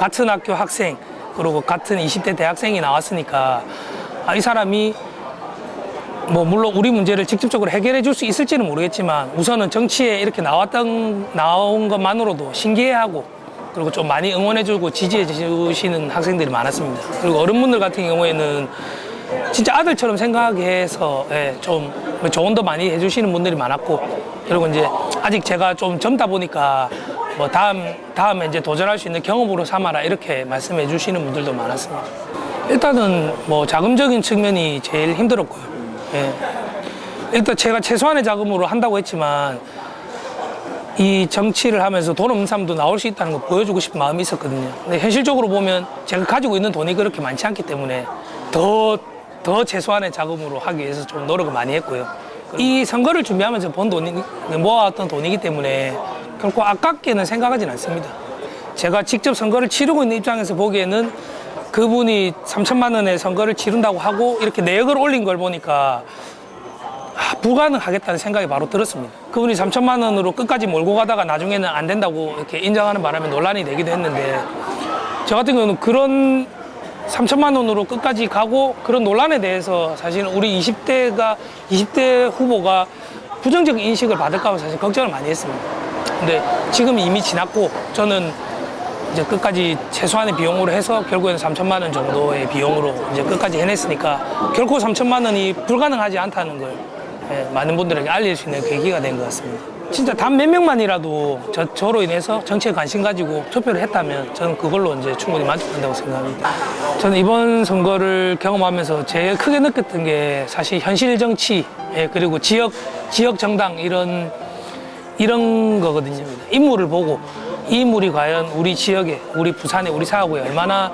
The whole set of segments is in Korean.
같은 학교 학생 그리고 같은 20대 대학생이 나왔으니까 아, 이 사람이 뭐 물론 우리 문제를 직접적으로 해결해 줄 수 있을지는 모르겠지만 우선은 정치에 이렇게 나왔던 나온 것만으로도 신기해하고 그리고 좀 많이 응원해 주고 지지해 주시는 학생들이 많았습니다. 그리고 어른분들 같은 경우에는 진짜 아들처럼 생각해서 예, 좀 조언도 많이 해주시는 분들이 많았고 그리고 이제 아직 제가 좀 젊다 보니까 뭐 다음 다음에 이제 도전할 수 있는 경험으로 삼아라 이렇게 말씀해 주시는 분들도 많았습니다. 일단은 뭐 자금적인 측면이 제일 힘들었고요. 예. 일단 제가 최소한의 자금으로 한다고 했지만 이 정치를 하면서 돈 없는 사람도 나올 수 있다는 걸 보여주고 싶은 마음이 있었거든요. 근데 현실적으로 보면 제가 가지고 있는 돈이 그렇게 많지 않기 때문에 더, 더 최소한의 자금으로 하기 위해서 좀 노력을 많이 했고요. 이 선거를 준비하면서 번 돈이, 모아왔던 돈이기 때문에 결코 아깝게는 생각하진 않습니다. 제가 직접 선거를 치르고 있는 입장에서 보기에는 그분이 3천만 원의 선거를 치른다고 하고 이렇게 내역을 올린 걸 보니까 아, 불가능하겠다는 생각이 바로 들었습니다. 그분이 3천만 원으로 끝까지 몰고 가다가 나중에는 안 된다고 이렇게 인정하는 바람에 논란이 되기도 했는데 저 같은 경우는 그런 3천만 원으로 끝까지 가고 그런 논란에 대해서 사실 우리 20대가 20대 후보가 부정적 인식을 받을까 봐 사실 걱정을 많이 했습니다. 근데 지금 이미 지났고 저는 이제 끝까지 최소한의 비용으로 해서 결국에는 3천만 원 정도의 비용으로 이제 끝까지 해냈으니까 결코 3천만 원이 불가능하지 않다는 걸 예, 많은 분들에게 알릴 수 있는 계기가 된 것 같습니다. 진짜 단 몇 명만이라도 저, 저로 인해서 정치에 관심 가지고 투표를 했다면 저는 그걸로 이제 충분히 만족한다고 생각합니다. 저는 이번 선거를 경험하면서 제일 크게 느꼈던 게 사실 현실 정치 예, 그리고 지역 지역 정당 이런 이런 거거든요. 인물을 보고 이 인물이 과연 우리 지역에, 우리 부산에, 우리 사하구에 얼마나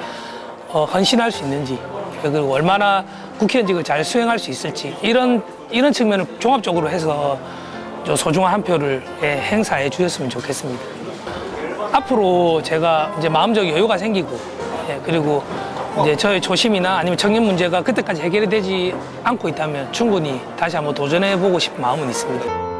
어, 헌신할 수 있는지 그리고 얼마나 국회의원직을 잘 수행할 수 있을지 이런 이런 측면을 종합적으로 해서 저 소중한 한 표를 예, 행사해 주셨으면 좋겠습니다. 앞으로 제가 이제 마음적 여유가 생기고 예, 그리고 이제 저의 초심이나 아니면 청년 문제가 그때까지 해결이 되지 않고 있다면 충분히 다시 한번 도전해 보고 싶은 마음은 있습니다.